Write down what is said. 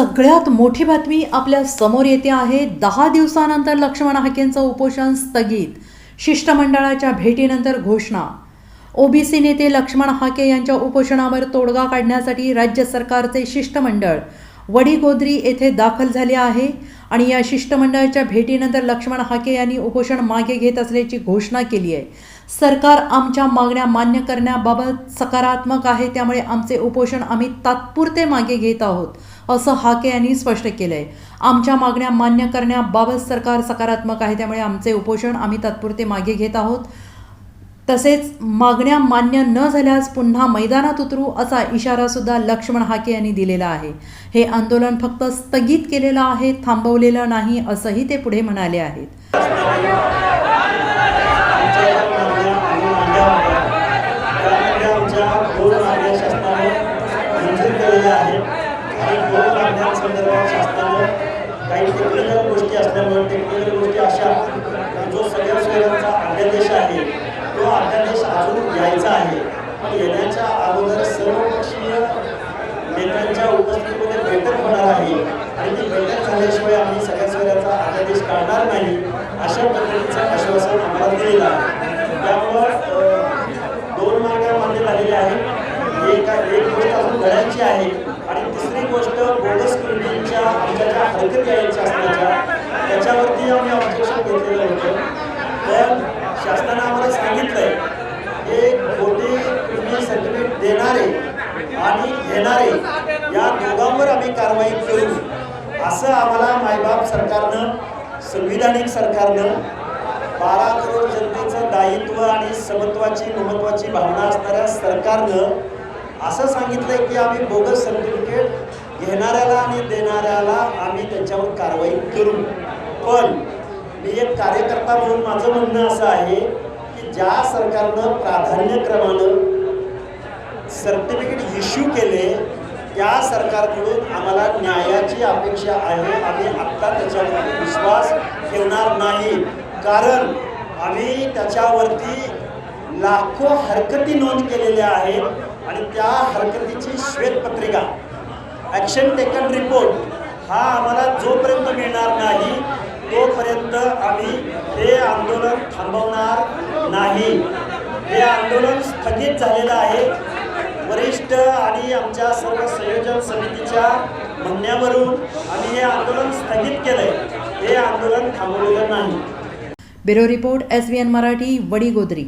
सगळ्यात मोठी बातमी आपल्यासमोर येते आहे. दहा दिवसानंतर लक्ष्मण हाकेंचं उपोषण स्थगित शिष्टमंडळाच्या भेटीनंतर घोषणा. ओबीसी नेते लक्ष्मण हाके यांच्या उपोषणावर तोडगा काढण्यासाठी राज्य सरकारचे शिष्टमंडळ वडीगोद्री येथे दाखल झाले आहे आणि या शिष्टमंडळाच्या भेटीनंतर लक्ष्मण हाके यांनी उपोषण मागे घेत असल्याची घोषणा केली आहे. सरकार आमच्या मागण्या मान्य करण्याबाबत सकारात्मक आहे त्यामुळे आमचे उपोषण आम्ही तात्पुरते मागे घेत आहोत. असं हाके यांनी स्पष्ट केलं आहे आमच्या मागण्या मान्य करण्याबाबत सरकार सकारात्मक आहे त्यामुळे आमचे उपोषण आम्ही तात्पुरते मागे घेत आहोत तसेच मागण्या मान्य न झाल्यास पुन्हा मैदानात उतरू असा इशारासुद्धा लक्ष्मण हाके यांनी दिलेला आहे हे आंदोलन फक्त स्थगित केलेलं आहे थांबवलेलं नाही असंही ते पुढे म्हणाले आहेत आमच्या काही दोन मागण्या शासनानं काही टेक्निकल गोष्टी असल्यामुळे टेक्निकल गोष्टी अशा जो सगळ्या शहरांचा अध्यादेश आहे तो अध्यादेश अजून यायचा आहे पण येण्याच्या अगोदर सर्वपक्षीय नेत्यांच्या उपस्थितीमध्ये बैठक होणार आहे आणि ती बैठक झाल्याशिवाय आम्ही सगळ्या शहराचा अध्यादेश काढणार नाही अशा पद्धतीचं आश्वासन आम्हाला दिलेलं आहे. त्यामुळं दोन मागण्या मान्य झालेल्या आहेत. एक एक गोष्ट अजून घड्यांची आहे. दुसरी गोष्ट बोगस क्रिमिनलच्या आमच्या ज्या हरकती असल्याच्या शासनाच्या त्याच्यावरती आम्ही ऑब्जेक्शन घेतलेलं होतं. तर शासनानं आम्हाला सांगितलंय हे खोटे क्रिमिनल सर्टिफिकेट देणारे आणि घेणारे या दोघांवर आम्ही कारवाई करू असं आम्हाला मायबाप सरकारनं संविधानिक सरकारनं बारा करोड जनतेचं दायित्व आणि समत्वाची महत्वाची भावना असणाऱ्या सरकारनं असं सांगितलंय की आम्ही बोगस सर्टिफिकेट घेणाऱ्याला आणि देणाऱ्याला आम्ही त्यांच्यावर कारवाई करू. पण मी एक कार्यकर्ता म्हणून माझं म्हणणं असं आहे की ज्या सरकारनं प्राधान्यक्रमानं सर्टिफिकेट इश्यू केले त्या सरकारकडून आम्हाला न्यायाची अपेक्षा आहे. आम्ही आत्ता त्याच्यावरती विश्वास ठेवणार नाही. कारण आम्ही त्याच्यावरती लाखो हरकती नोंद केलेल्या आहेत आणि त्या हरकतीची श्वेतपत्रिका ॲक्शन टेकन रिपोर्ट हा आम्हाला जोपर्यंत मिळणार नाही तोपर्यंत आम्ही हे आंदोलन थांबवणार नाही. हे आंदोलन स्थगित झालेलं आहे. वरिष्ठ आणि आमच्या सर्व संयोजन समितीच्या म्हणण्यावरून आम्ही हे आंदोलन स्थगित केलंय. हे आंदोलन थांबवलेलं नाही. Bureau report S V N Marathi Vadigodri.